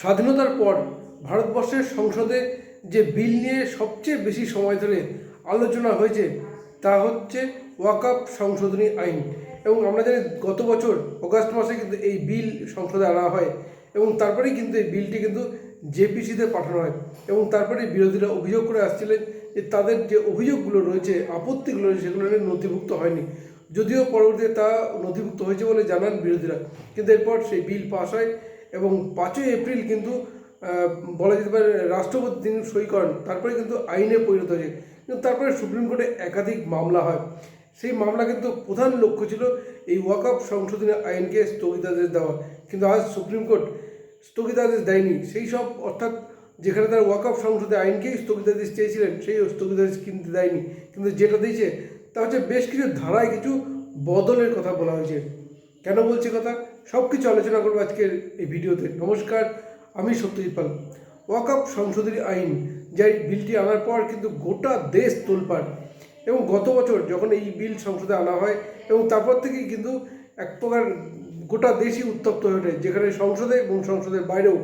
স্বাধীনতার পর ভারতবর্ষের সংসদে যে বিল নিয়ে সবচেয়ে বেশি সময় ধরে আলোচনা হয়েছে, তা হচ্ছে ওয়াকআপ সংশোধনী আইন। এবং আমরা জানি গত বছর অগাস্ট মাসে কিন্তু এই বিল সংসদে আনা হয় এবং তারপরেই কিন্তু এই বিলটি কিন্তু জেপিসিতে পাঠানো হয়। এবং তারপরে বিরোধীরা অভিযোগ করে আসছিলেন যে তাদের যে অভিযোগগুলো রয়েছে, আপত্তিগুলো রয়েছে, সেগুলো নিয়ে নথিভুক্ত হয়নি। যদিও পরবর্তীতে তা নথিভুক্ত হয়েছে বলে জানান বিরোধীরা। কিন্তু এরপর সেই বিল পাস হয়। এবং পাঁচই এপ্রিল কিন্তু বলা যেতে পারে রাষ্ট্রপতি তিনি সই করেন, তারপরে কিন্তু আইনে পরিণত হয়েছে। কিন্তু তারপরে সুপ্রিম কোর্টে একাধিক মামলা হয়। সেই মামলা কিন্তু প্রধান লক্ষ্য ছিল এই ওয়াকআপ সংশোধনী আইনকে স্থগিতাদেশ দেওয়া। কিন্তু আজ সুপ্রিম কোর্ট স্থগিতাদেশ দেয়নি। সেই সব, অর্থাৎ যেখানে তারা ওয়াকআপ সংসদে আইনকেই স্থগিতাদেশ চেয়েছিলেন, সেই স্থগিতাদেশ কিন্তু দেয়নি। কিন্তু যেটা দিয়েছে, তা হচ্ছে বেশ কিছু ধারায় কিছু বদলের কথা বলা হয়েছে। কেন বলছি কথা? সব কিছু আলোচনা করব আজকের এই ভিডিওতে। নমস্কার, আমি সত্যজিৎ পাল। ওয়াকআপ সংশোধনী আইন, যাই বিলটি আনার পর কিন্তু গোটা দেশ তোলপাড়। এবং গত বছর যখন এই বিল সংসদে আনা হয়, এবং তারপর থেকেই কিন্তু এক প্রকার গোটা দেশই উত্তপ্ত হয়ে ওঠে, যেখানে সংসদে এবং সংসদের বাইরেও।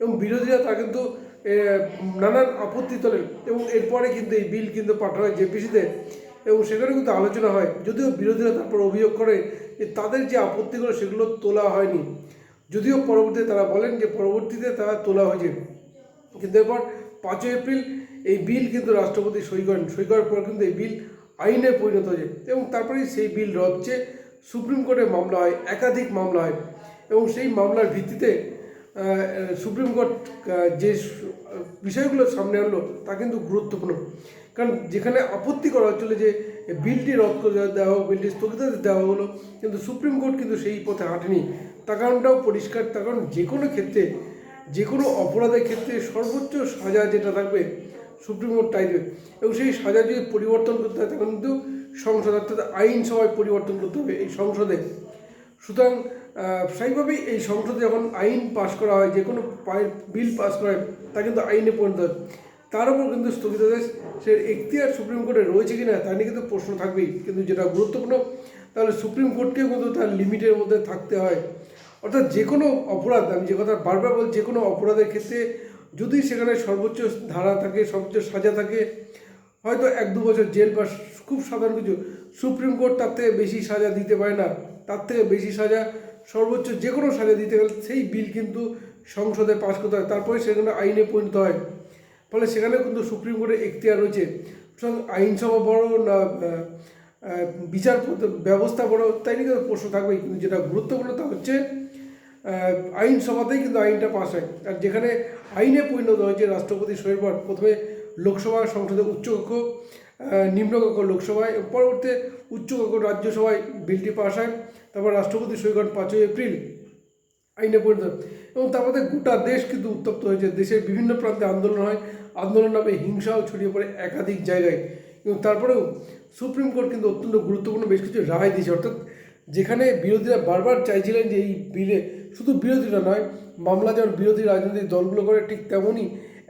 এবং বিরোধীরা তা কিন্তু নানান আপত্তি তোলেন। এবং এরপরে কিন্তু এই বিল কিন্তু পাঠানো হয় জেপিসিতে। এবং সেখানে কিন্তু আলোচনা হয়। যদিও বিরোধীরা তারপর অভিযোগ করে যে তাদের যে আপত্তিগুলো সেগুলো তোলা হয়নি। যদিও পরবর্তীতে তারা বলেন যে পরবর্তীতে তারা তোলা হয়েছে। কিন্তু এরপর পাঁচই এপ্রিল এই বিল কিন্তু রাষ্ট্রপতি সই করেন। সই করার পর কিন্তু এই বিল আইনে পরিণত হয়েছে এবং তারপরেই সেই বিল রচ্ছে সুপ্রিম কোর্টে মামলা হয়, একাধিক মামলা হয় এবং সেই মামলার ভিত্তিতে সুপ্রিম কোর্ট যে বিষয়গুলো সামনে আনলো, তা কিন্তু গুরুত্বপূর্ণ। কারণ যেখানে আপত্তি করা হচ্ছিল যে বিলটি রদ দেওয়া হোক, বিলটি স্থগিতাদেশ দেওয়া হলো, কিন্তু সুপ্রিম কোর্ট কিন্তু সেই পথে হাঁটেনি। তার কারণটাও পরিষ্কার, তার কারণ যে কোনো ক্ষেত্রে, যে কোনো অপরাধের ক্ষেত্রে সর্বোচ্চ সাজা যেটা থাকবে, সুপ্রিম কোর্ট তাই দেবে। এবং সেই সাজা যদি পরিবর্তন করতে হয়, তখন কিন্তু সংসদ, অর্থাৎ আইনসভায় পরিবর্তন করতে হবে এই সংসদে। সুতরাং স্বাভাবিকভাবেই এই সংসদে যখন আইন পাশ করা হয়, যে কোনো বিল পাশ করা হয়, তা কিন্তু আইনে পরিণত হয়। তার উপর কিন্তু স্থগিতাদেশ সে এখতিয়ার সুপ্রিম কোর্টে রয়েছে কি না তা নিয়ে কিন্তু প্রশ্ন থাকবেই। কিন্তু যেটা গুরুত্বপূর্ণ, তাহলে সুপ্রিম কোর্টকেও কিন্তু তার লিমিটের মধ্যে থাকতে হয়। অর্থাৎ যে কোনো অপরাধ, আমি যে কথা বারবার বল যে কোনো অপরাধের ক্ষেত্রে যদি সেখানে সর্বোচ্চ ধারা থাকে, সর্বোচ্চ সাজা থাকে, হয়তো এক দু বছর জেল বা খুব সাধারণ কিছু, সুপ্রিম কোর্ট তার থেকে বেশি সাজা দিতে পারে না। তার থেকে বেশি সাজা সর্বোচ্চ যে কোনো সাজা দিতে গেলে সেই বিল কিন্তু সংসদে পাশ করতে হয়। তারপরে সেখানে আইনে পরিণত হয়। ফলে সেখানে কিন্তু সুপ্রিম কোর্টের এখতিয়ার রয়েছে। সুতরাং আইনসভা বড় না বিচার ব্যবস্থা বড়, তাই নিয়ে কিন্তু প্রশ্ন থাকবে কিন্তু যেটা গুরুত্বপূর্ণ তা হচ্ছে আইনসভাতেই কিন্তু আইনটা পাস হয়। আর যেখানে আইনে পরিণত হয়েছে রাষ্ট্রপতি সইয়ের পর প্রথমে লোকসভা, সংসদে উচ্চকক্ষ নিম্নকক্ষ লোকসভায়, পরবর্তীতে উচ্চকক্ষ রাজ্যসভায় বিলটি পাস হয়। তারপর রাষ্ট্রপতি করেন পাঁচই এপ্রিল আইনে পরিণত। এবং তারপরে গোটা দেশ কিন্তু উত্তপ্ত হয়েছে। দেশের বিভিন্ন প্রান্তে আন্দোলন হয়। আন্দোলন নামে হিংসাও ছড়িয়ে পড়ে একাধিক জায়গায়। এবং তারপরেও সুপ্রিম কোর্ট কিন্তু অত্যন্ত গুরুত্বপূর্ণ বেশ কিছু রায় দিয়েছে। অর্থাৎ যেখানে বিরোধীরা বারবার চাইছিলেন যে এই বিলে শুধু বিরোধীরা নয়, মামলা যেমন বিরোধী রাজনৈতিক দলগুলো করে, ঠিক তেমনই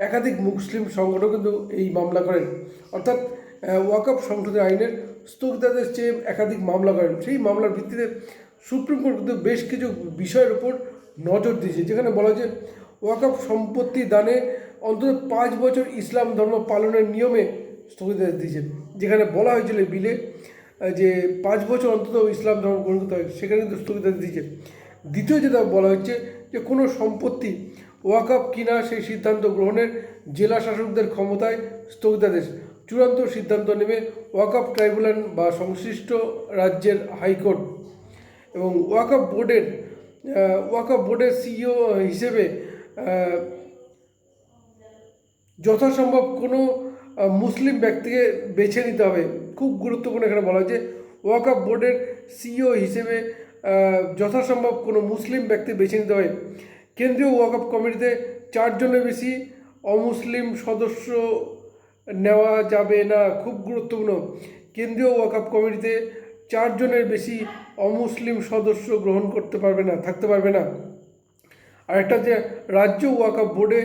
একাধিক মুসলিম সংগঠন কিন্তু এই মামলা করেন। অর্থাৎ ওয়াকআপ সংসদের আইনের স্থগিতাদেশ চেয়ে একাধিক মামলা করেন। সেই মামলার ভিত্তিতে সুপ্রিম কোর্ট কিন্তু বেশ কিছু বিষয়ের উপর নজর দিয়েছে, যেখানে বলা হয়েছে ওয়াকআপ সম্পত্তি দানে অন্তত পাঁচ বছর ইসলাম ধর্ম পালনের নিয়মে স্থগিতাদেশ দিয়েছে যেখানে বলা হয়েছিল বিলে যে পাঁচ বছর অন্তত ইসলাম ধর্ম গ্রহণ করতে হয় সেখানে কিন্তু স্থগিতাদেশ দিয়েছে দ্বিতীয় যেটা বলা হচ্ছে যে কোনো সম্পত্তি ওয়াকআপ কিনা সেই সিদ্ধান্ত গ্রহণের জেলা শাসকদের ক্ষমতায় স্থগিতাদেশ। চূড়ান্ত সিদ্ধান্ত নেবে ওয়াকআপ ট্রাইব্যুনাল বা সংশ্লিষ্ট রাজ্যের হাইকোর্ট। এবং ওয়াকআপ বোর্ডের ওয়াকআপ বোর্ডের সিইও হিসেবে যথাসম্ভব কোনো মুসলিম ব্যক্তিকে বেছে নিতে হবে। খুব গুরুত্বপূর্ণ এখানে বলা হয়েছে ওয়াকআপ বোর্ডের সিইও হিসেবে যথাসম্ভব কোনো মুসলিম ব্যক্তি বেছে নিতে হবে। কেন্দ্রীয় ওয়াকআপ কমিটিতে চারজনের বেশি অমুসলিম সদস্য নেওয়া যাবে না, খুব গুরুত্বপূর্ণ। কেন্দ্রীয় ওয়াকআপ কমিটিতে চারজনের বেশি অমুসলিম সদস্য গ্রহণ করতে পারবে না, থাকতে পারবে না। আরেকটা যে রাজ্য ওয়াকআপ বোর্ডে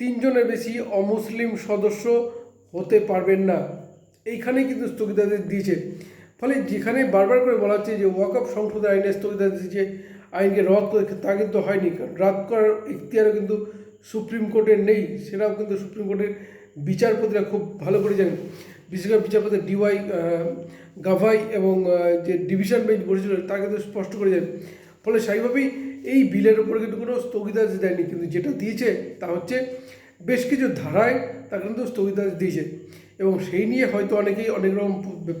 তিনজনের বেশি অমুসলিম সদস্য হতে পারবেন না, এইখানেই কিন্তু স্থগিতাদেশ দিয়েছে। ফলে যেখানে বারবার করে বলা হচ্ছে যে ওয়াকআপ সংসদের আইনে স্থগিতাদেশ দিয়েছে আইনকে রদ করে তা কিন্তু হয়নি। কারণ রদ করার ইখতিয়ারও কিন্তু সুপ্রিম কোর্টের নেই। সেটাও কিন্তু সুপ্রিম কোর্টের বিচারপতিরা খুব ভালো করে জানেন। বিশেষ করে বিচারপতি ডিওয়াই গাভাই এবং যে ডিভিশন বেঞ্চ বসেছিল, তা কিন্তু স্পষ্ট করে জানেন। ফলে স্বাভাবিকভাবেই এই বিলের উপরে কিন্তু কোনো স্থগিতাদেশ দেয়নি। কিন্তু যেটা দিয়েছে তা হচ্ছে বেশ কিছু ধারায় তা কিন্তু স্থগিতাদেশ দিয়েছে। এবং সেই নিয়ে হয়তো অনেকেই অনেক রকম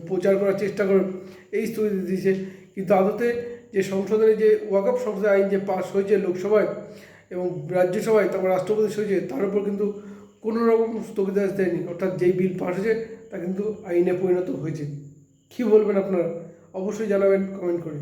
প্রচার করার চেষ্টা করেন। এই স্থগিতাদেশ দিয়েছে। কিন্তু আদতে যে সংসদের যে ওয়াকআপ সংসদের আইন যে পাশ হয়েছে লোকসভায় এবং রাজ্যসভায়, তারপর রাষ্ট্রপতি হয়েছে, তার উপর কিন্তু কোনো রকম স্থগিতাদেশ দেয়নি। অর্থাৎ যেই বিল পাশ হয়েছে, তা কিন্তু আইনে পরিণত হয়েছে। কী বলবেন আপনারা? অবশ্যই জানাবেন, কমেন্ট করে।